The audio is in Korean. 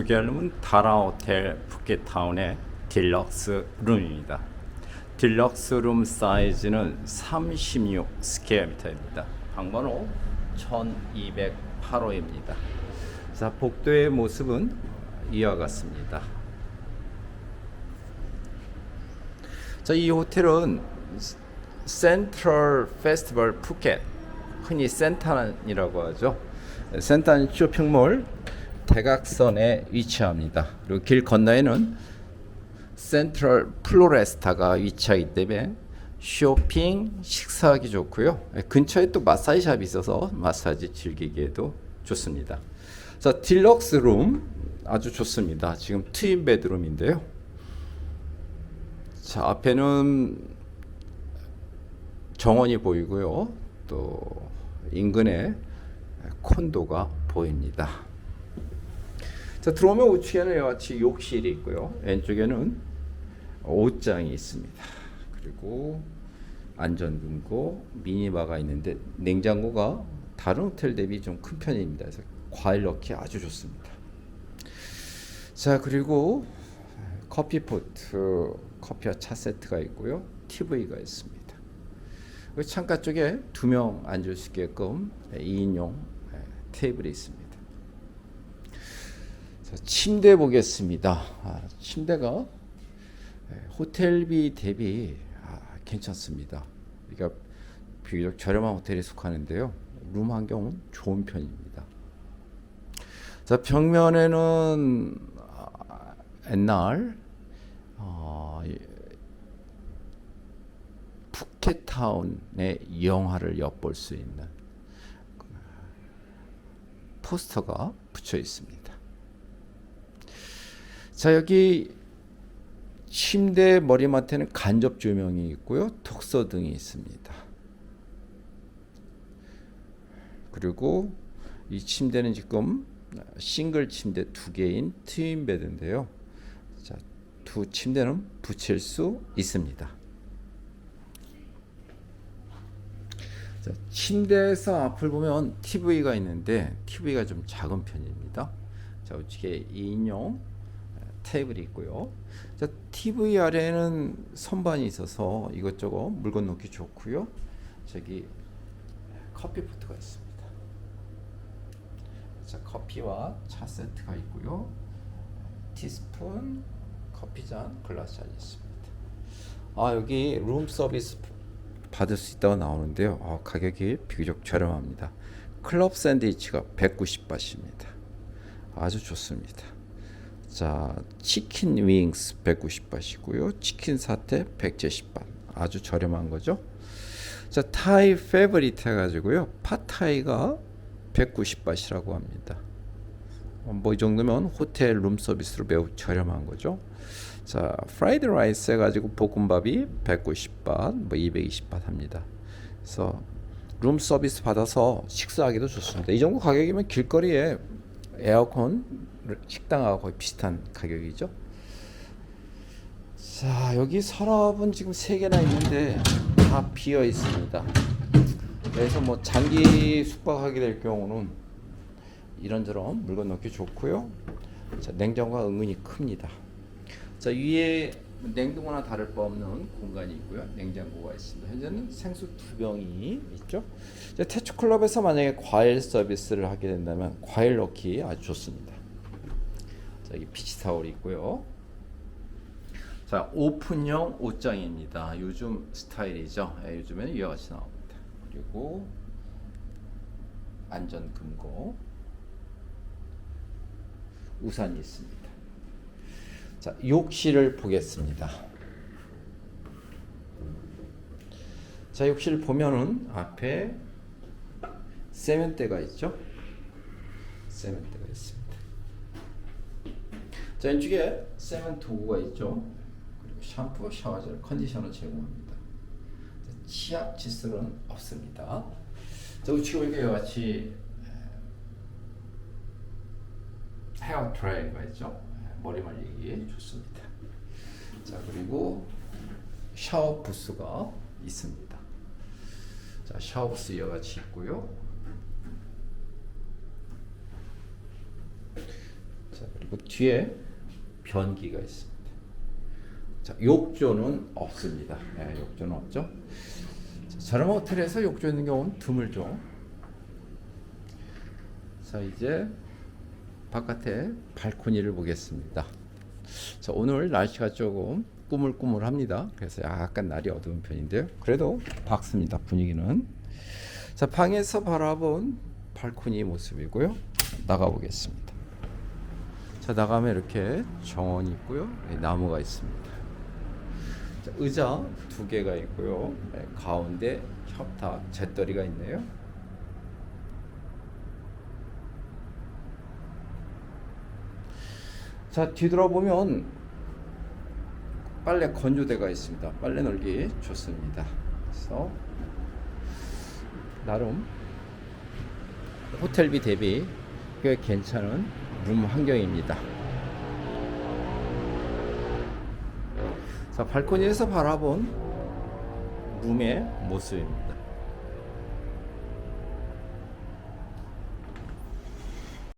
룸은 다라 호텔 푸켓타운의 딜럭스 룸입니다. 딜럭스 룸 사이즈는 36 스퀘어미터입니다. 방번호 1208호입니다. 자, 복도의 모습은 이와 같습니다. 자, 이 호텔은 센트럴 페스티벌 푸켓 흔히 센탄이라고 하죠. 센탄 쇼핑몰 대각선에 위치합니다. 그리고 길 건너에는 센트럴 플로레스타가 위치하기 때문에 쇼핑, 식사하기 좋고요. 근처에 또 마사지 샵이 있어서 마사지 즐기기에도 좋습니다. 자, 딜럭스 룸 아주 좋습니다. 지금 트윈 베드룸인데요. 자, 앞에는 정원이 보이고요. 또 인근에 콘도가 보입니다. 자, 들어오면 우측에는 이와 같이 욕실이 있고요. 왼쪽에는 옷장이 있습니다. 그리고 안전금고, 미니바가 있는데 냉장고가 다른 호텔 대비 좀 큰 편입니다. 그래서 과일 넣기 아주 좋습니다. 자, 그리고 커피 포트, 커피와 차 세트가 있고요. TV가 있습니다. 그 창가 쪽에 두 명 앉을 수 있게끔 2인용 테이블이 있습니다. 자, 침대 보겠습니다. 아, 침대가 호텔비 대비 아, 괜찮습니다. 그러니까 비교적 저렴한 호텔에 속하는데요. 룸 환경은 좋은 편입니다. 자, 벽면에는 아, 옛날 어, 푸켓타운의 영화를 엿볼 수 있는 포스터가 붙여 있습니다. 자, 여기 침대 머리맡에는 간접 조명이 있고요. 톡서 등이 있습니다. 그리고 이 침대는 지금 싱글 침대 두 개인 트윈 베드인데요. 자, 두 침대는 붙일 수 있습니다. 자, 침대에서 앞을 보면 TV가 있는데 TV가 좀 작은 편입니다. 자, 우측에 2인용 테이블이 있고요. 자, TV 아래에는 선반이 있어서 이것저것 물건 놓기 좋고요. 저기 커피 포트가 있습니다. 자, 커피와 차 세트가 있고요. 티스푼, 커피잔, 글라스 잔이 있습니다. 아, 여기 룸 서비스 받을 수 있다고 나오는데요. 어, 가격이 비교적 저렴합니다. 클럽 샌드위치가 190바트입니다. 아주 좋습니다. 자, 치킨 윙스 190바트이고요. 치킨 사태 170바 아주 저렴한 거죠. 자, 타이 페버리트 해 가지고요. 파타이가 190바트라고 합니다. 뭐 이 정도면 호텔 룸 서비스로 매우 저렴한 거죠. 자, 프라이드 라이스 해 가지고 볶음밥이 190바, 뭐 220바 합니다. 그래서 룸 서비스 받아서 식사하기도 좋습니다. 이 정도 가격이면 길거리에 에어컨 식당하고 거의 비슷한 가격이죠. 자, 여기 서랍은 지금 세 개나 있는데 다 비어 있습니다. 그래서 뭐 장기 숙박하게 될 경우는 이런저런 물건 넣기 좋고요. 자, 냉장고가 은근히 큽니다. 자 위에 냉동고나 다를 바 없는 공간이 있고요. 냉장고가 있습니다. 현재는 생수 두 병이 있죠. 태초 클럽에서 만약에 과일 서비스를 하게 된다면 과일 넣기 아주 좋습니다. 자 여기 피치 타올이 있고요. 자 오픈형 옷장입니다. 요즘 스타일이죠. 예, 요즘에는 이와 같이 나옵니다. 그리고 안전 금고 우산이 있습니다. 자, 욕실을 보겠습니다. 자, 욕실 보면은 앞에 세면대가 있죠? 세면대가 있습니다. 자, 왼쪽에 세면 도구가 있죠? 그리고 샴푸, 샤워젤, 컨디셔너 제공합니다. 자, 치약 칫솔은 없습니다. 자, 우측에 보니까 이와 같이 헤어 드라이가 있죠? 머리 말리기 좋습니다. 자 그리고 샤워 부스가 있습니다. 자 샤워 부스 이와 같이 있고요. 자 그리고 뒤에 변기가 있습니다. 자, 욕조는 없습니다. 네, 욕조는 없죠. 자, 저렴 호텔에서 욕조 있는 경우는 드물죠. 자, 이제 바깥에 발코니를 보겠습니다. 자, 오늘 날씨가 조금 꾸물꾸물합니다. 그래서 약간 날이 어두운 편인데요. 그래도 밝습니다. 분위기는. 자, 방에서 바라본 발코니 모습이고요. 나가 보겠습니다. 자, 나가면 이렇게 정원이 있고요. 네, 나무가 있습니다. 자, 의자 두 개가 있고요. 네, 가운데 협탁 잿더리가 있네요. 자 뒤돌아보면 빨래 건조대가 있습니다. 빨래 널기 좋습니다. 그래서 나름 호텔비 대비 꽤 괜찮은 룸 환경입니다. 자 발코니에서 바라본 룸의 모습입니다.